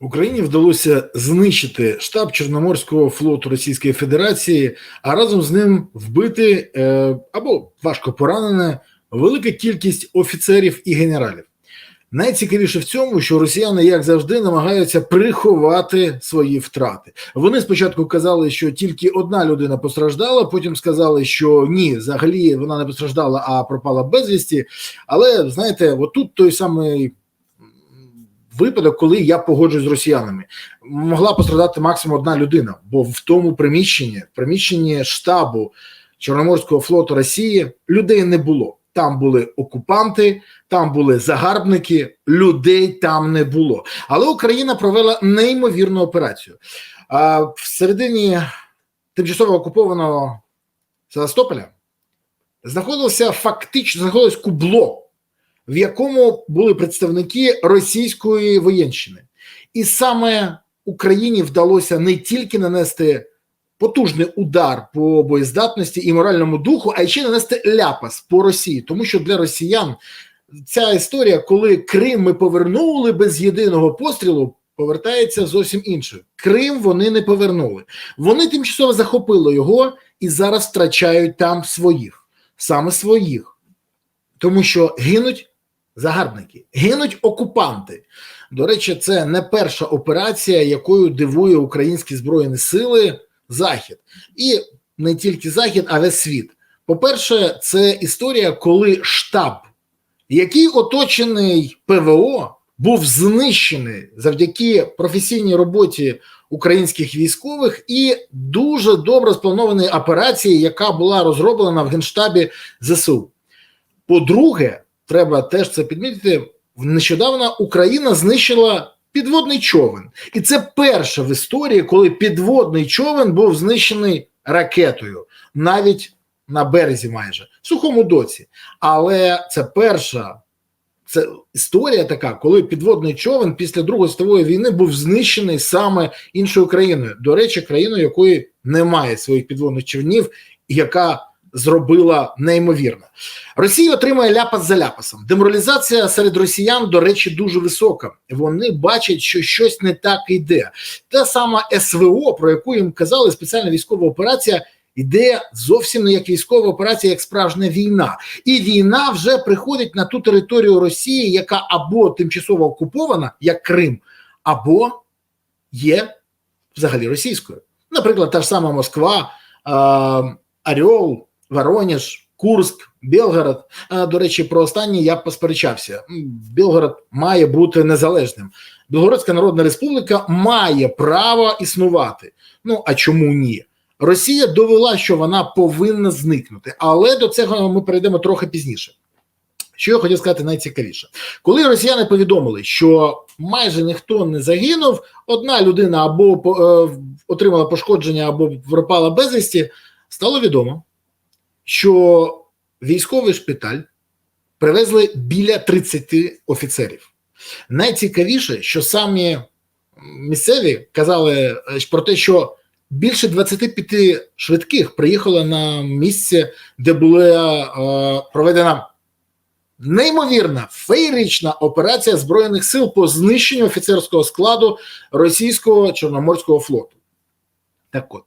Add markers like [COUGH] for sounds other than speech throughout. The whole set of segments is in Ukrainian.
Україні вдалося знищити штаб Чорноморського флоту Російської Федерації, а разом з ним вбити е, або важко поранене велика кількість офіцерів і генералів. Найцікавіше в цьому, що росіяни, як завжди, намагаються приховати свої втрати. Вони спочатку казали, що тільки одна людина постраждала, потім сказали, що ні, взагалі вона не постраждала, а пропала безвісті. Але знаєте, отут той самий випадок, коли я погоджуюсь з росіянами, могла пострадати максимум одна людина, бо в тому приміщенні, в приміщенні штабу Чорноморського флоту Росії людей не було. Там були окупанти, там були загарбники, людей там не було. Але Україна провела неймовірну операцію. А в середині тимчасово окупованого Севастополя знаходилося фактично знаходилось кубло, в якому були представники російської воєнщини, і саме Україні вдалося не тільки нанести потужний удар по боєздатності і моральному духу, а й ще нанести ляпас по Росії, тому що для росіян ця історія, коли Крим ми повернули без єдиного пострілу. Повертається зовсім іншою. Крим вони не повернули. Вони тимчасово захопили його і зараз втрачають там своїх, саме своїх, тому що гинуть загарбники, гинуть окупанти. До речі, це не перша операція, якою дивує українські збройні сили Захід, і не тільки Захід, а весь світ. По-перше, це історія, коли штаб, який оточений ПВО, був знищений завдяки професійній роботі українських військових і дуже добре спланованій операції, яка була розроблена в генштабі ЗСУ. По-друге, треба теж це підмітити. Нещодавно Україна знищила підводний човен, і це перше в історії, коли підводний човен був знищений ракетою, навіть на березі, майже в сухому доці. Але це перша це історія така, коли підводний човен після Другої світової війни був знищений саме іншою країною. До речі, країною, якої немає своїх підводних човнів, яка зробила неймовірно. Росія отримує ляпас за ляпасом. Деморалізація серед росіян, до речі, дуже висока. Вони бачать, що щось не так йде. Та сама СВО, про яку їм казали, спеціальна військова операція. Іде зовсім не як військова операція, як справжня війна, і війна вже приходить на ту територію Росії, яка або тимчасово окупована, як Крим, або є взагалі російською. Наприклад, та ж сама Москва, Орел, Воронеж, Курск, Білгород. До речі, про останнє я посперечався. Білгород має бути незалежним. Білгородська Народна Республіка має право існувати. Ну а чому ні? Росія довела, що вона повинна зникнути, але до цього ми перейдемо трохи пізніше. Що я хотів сказати найцікавіше, коли росіяни повідомили, що майже ніхто не загинув, одна людина або е, отримала пошкодження, або пропала безвісті, стало відомо, що військовий шпиталь привезли біля 30 офіцерів. Найцікавіше, що самі місцеві казали про те, що більше 25 швидких приїхало на місце, де була е, проведена неймовірна феєрична операція Збройних сил по знищенню офіцерського складу російського Чорноморського флоту. Так от,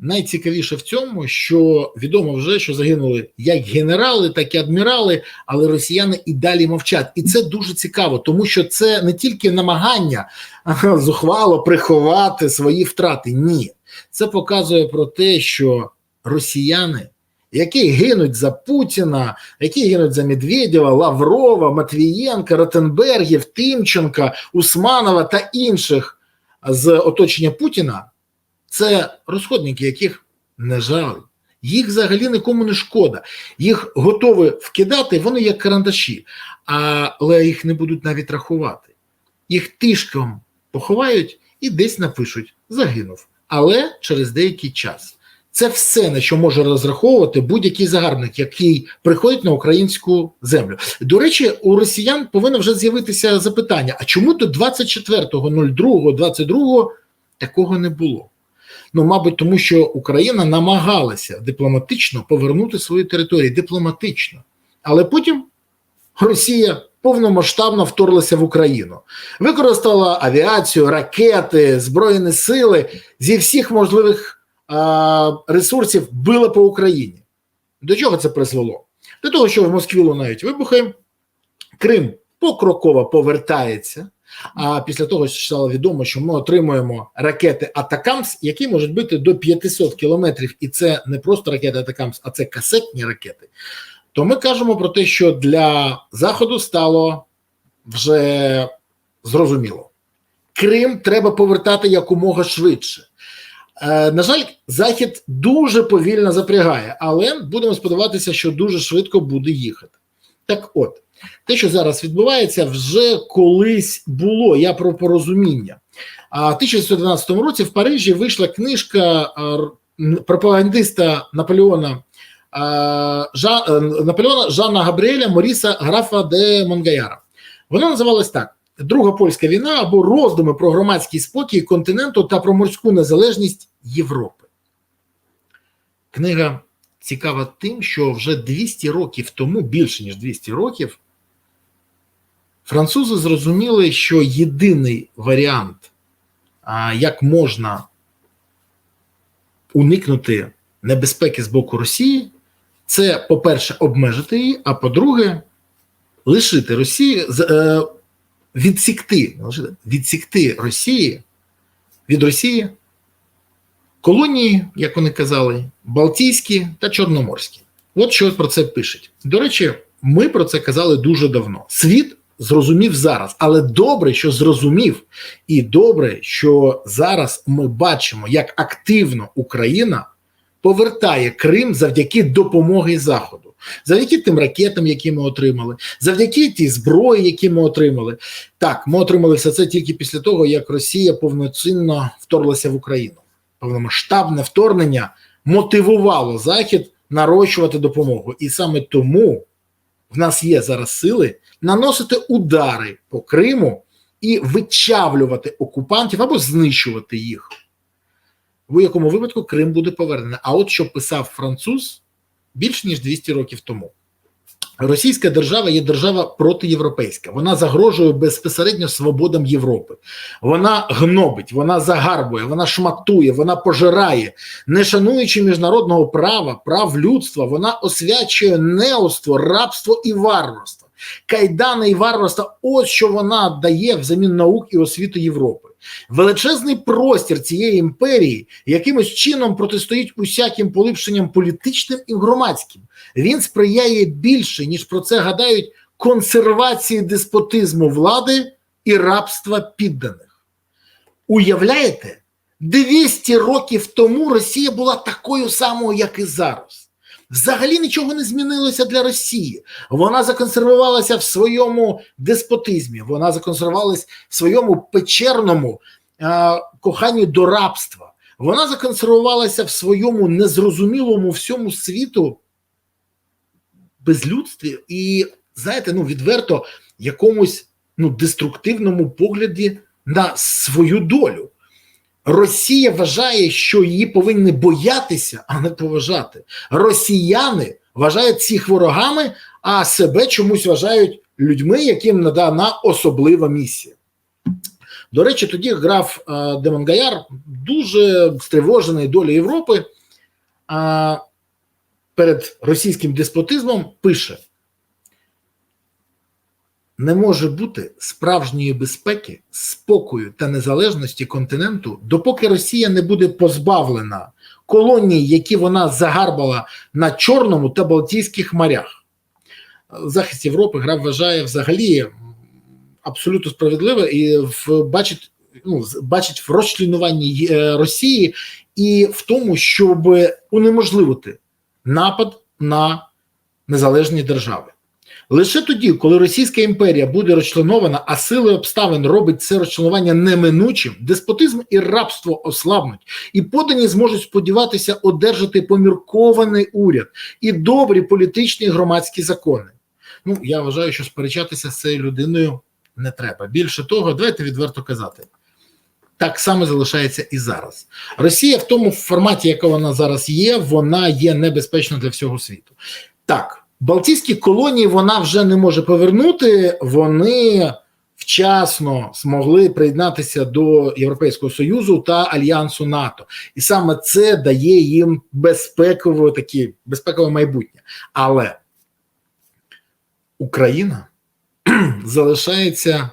найцікавіше в цьому, що відомо вже, що загинули як генерали, так і адмірали, але росіяни і далі мовчать. І це дуже цікаво, тому що це не тільки намагання зухвало приховати свої втрати. Ні. Це показує про те, що росіяни, які гинуть за Путіна, які гинуть за Медведєва, Лаврова, Матвієнка, Ротенбергів, Тимченка, Усманова та інших з оточення Путіна, це розходники, яких не жаль. Їх взагалі нікому не шкода. Їх готові вкидати, вони як карандаші, але їх не будуть навіть рахувати. Їх тишком поховають і десь напишуть загинув але через деякий час. Це все, на що може розраховувати будь-який загарбник, який приходить на українську землю. До речі, у росіян повинно вже з'явитися запитання: а чому до 24.02.22 такого не було? Ну, мабуть, тому що Україна намагалася дипломатично повернути свої території дипломатично, але потім Росія повномасштабно вторглася в Україну, використала авіацію, ракети, збройні сили зі всіх можливих а, ресурсів била по Україні. До чого це призвело? До того, що в Москві лунають вибухи, Крим покроково повертається. А після того що стало відомо, що ми отримуємо ракети Атакамс, які можуть бити до 500 кілометрів, і це не просто ракети Атакамс, а це касетні ракети. То ми кажемо про те, що для Заходу стало вже зрозуміло. Крим треба повертати якомога швидше. Е, на жаль, Захід дуже повільно запрягає, але будемо сподіватися, що дуже швидко буде їхати. Так от, те, що зараз відбувається, вже колись було. Я про порозуміння. А в 1912 році в Парижі вийшла книжка е, пропагандиста Наполеона е, Жа, е, Наполеона Жанна Габріеля Моріса Графа де Монгаяра. Вона називалась так: Друга польська війна або роздуми про громадський спокій континенту та про морську незалежність Європи. Книга цікава тим, що вже 200 років тому, більше ніж 200 років, французи зрозуміли, що єдиний варіант, як можна уникнути небезпеки з боку Росії, це, по-перше, обмежити її, а по-друге, лишити Росії, відсікти, відсікти Росії від Росії колонії, як вони казали, Балтійські та Чорноморські. От що про це пишуть. До речі, ми про це казали дуже давно. Світ зрозумів зараз, але добре, що зрозумів, і добре, що зараз ми бачимо, як активно Україна повертає Крим завдяки допомоги Заходу, завдяки тим ракетам, які ми отримали, завдяки тій зброї, які ми отримали. Так, ми отримали все це тільки після того, як Росія повноцінно вторглася в Україну. Повномасштабне вторгнення мотивувало Захід нарощувати допомогу, і саме тому в нас є зараз сили наносити удари по Криму і вичавлювати окупантів або знищувати їх. В якому випадку Крим буде повернений. А от що писав француз більш ніж 200 років тому. Російська держава є держава протиєвропейська. Вона загрожує безпосередньо свободам Європи. Вона гнобить, вона загарбує, вона шматує, вона пожирає, не шануючи міжнародного права, прав людства, вона освячує неоство, рабство і варварство. Кайдани і варварство ось що вона дає взамін наук і освіту Європи. Величезний простір цієї імперії якимось чином протистоїть усяким поліпшенням політичним і громадським. Він сприяє більше, ніж про це гадають консервації деспотизму влади і рабства підданих. Уявляєте, 200 років тому Росія була такою самою, як і зараз. Взагалі нічого не змінилося для Росії. Вона законсервувалася в своєму деспотизмі, вона законсервувалася в своєму печерному е, коханні до рабства. Вона законсервувалася в своєму незрозумілому всьому світу безлюдстві і, знаєте, ну відверто якомусь ну, деструктивному погляді на свою долю. Росія вважає, що її повинні боятися, а не поважати. Росіяни вважають всіх ворогами, а себе чомусь вважають людьми, яким надана особлива місія. До речі, тоді граф е, Демонгаяр, дуже стривожений долі Європи, е, перед російським деспотизмом пише: не може бути справжньої безпеки, спокою та незалежності континенту, допоки Росія не буде позбавлена колоній, які вона загарбала на Чорному та Балтійських морях. Захист Європи гра вважає взагалі абсолютно справедливо і в бачить. Ну, бачить в розчленуванні е, Росії і в тому, щоб унеможливити напад на незалежні держави. Лише тоді, коли Російська імперія буде розчленована, а сили обставин робить це розчленування неминучим, деспотизм і рабство ослабнуть, і подані зможуть сподіватися одержати поміркований уряд і добрі політичні і громадські закони. Ну, я вважаю, що сперечатися з цією людиною не треба. Більше того, давайте відверто казати. Так само залишається і зараз. Росія в тому форматі, яка вона зараз є, вона є небезпечна для всього світу. Так, Балтійські колонії вона вже не може повернути. Вони вчасно змогли приєднатися до Європейського Союзу та Альянсу НАТО, і саме це дає їм безпекове такі безпекове майбутнє. Але Україна [CLEARS THROAT] залишається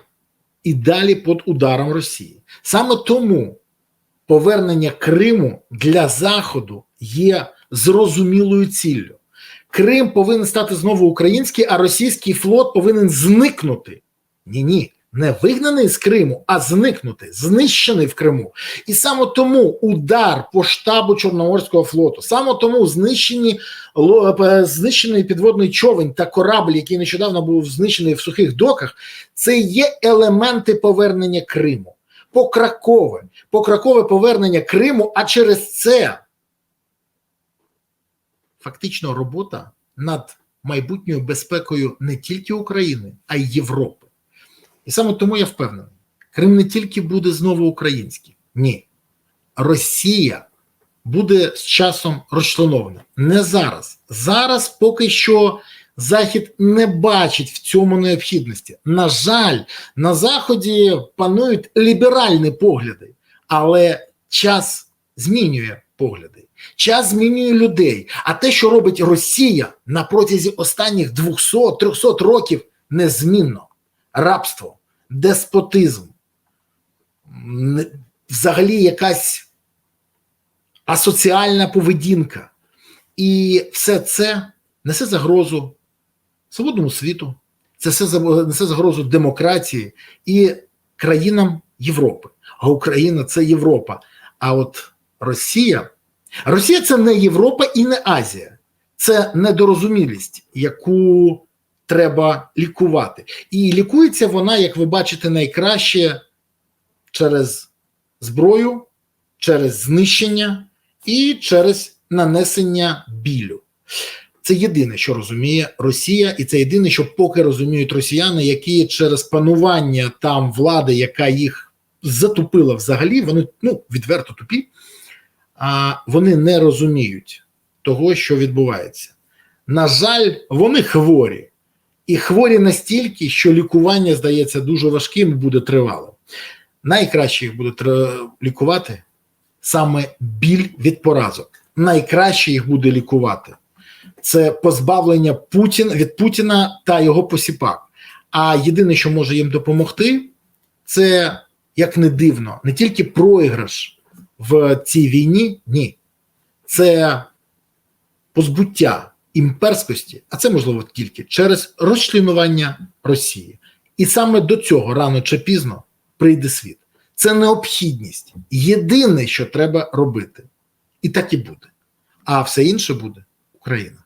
і далі під ударом Росії. Саме тому повернення Криму для Заходу є зрозумілою ціллю. Крим повинен стати знову український, а російський флот повинен зникнути. Ні, ні, не вигнаний з Криму, а зникнути, знищений в Криму. І саме тому удар по штабу Чорноморського флоту, саме тому знищені знищений підводний човен та корабль, який нещодавно був знищений в сухих доках, це є елементи повернення Криму. По Кракове, по Кракове повернення Криму, а через це фактично робота над майбутньою безпекою не тільки України, а й Європи. І саме тому я впевнений, Крим не тільки буде знову український, ні. Росія буде з часом розчленована. Не зараз. Зараз поки що Захід не бачить в цьому необхідності. На жаль, на Заході панують ліберальні погляди, але час змінює погляди. Час змінює людей. А те, що робить Росія на протязі останніх 200-300 років, незмінно. Рабство, деспотизм, взагалі якась асоціальна поведінка. І все це несе загрозу свободному світу, це все несе загрозу демократії і країнам Європи. А Україна це Європа. А от Росія, Росія це не Європа і не Азія, це недорозумілість, яку треба лікувати. І лікується вона, як ви бачите, найкраще через зброю, через знищення і через нанесення білю. Це єдине, що розуміє Росія, і це єдине, що поки розуміють росіяни, які через панування там влади, яка їх затупила взагалі, вони ну відверто тупі, а вони не розуміють того, що відбувається. На жаль, вони хворі, і хворі настільки, що лікування здається дуже важким і буде тривалим. Найкраще їх буде лікувати саме біль від поразок. Найкраще їх буде лікувати це позбавлення Путін від Путіна та його посіпак. А єдине, що може їм допомогти, це як не дивно, не тільки проіграш в цій війні, ні, це позбуття імперськості, а це можливо тільки через розчленування Росії. І саме до цього рано чи пізно прийде світ. Це необхідність. Єдине, що треба робити. І так і буде. А все інше буде Україна.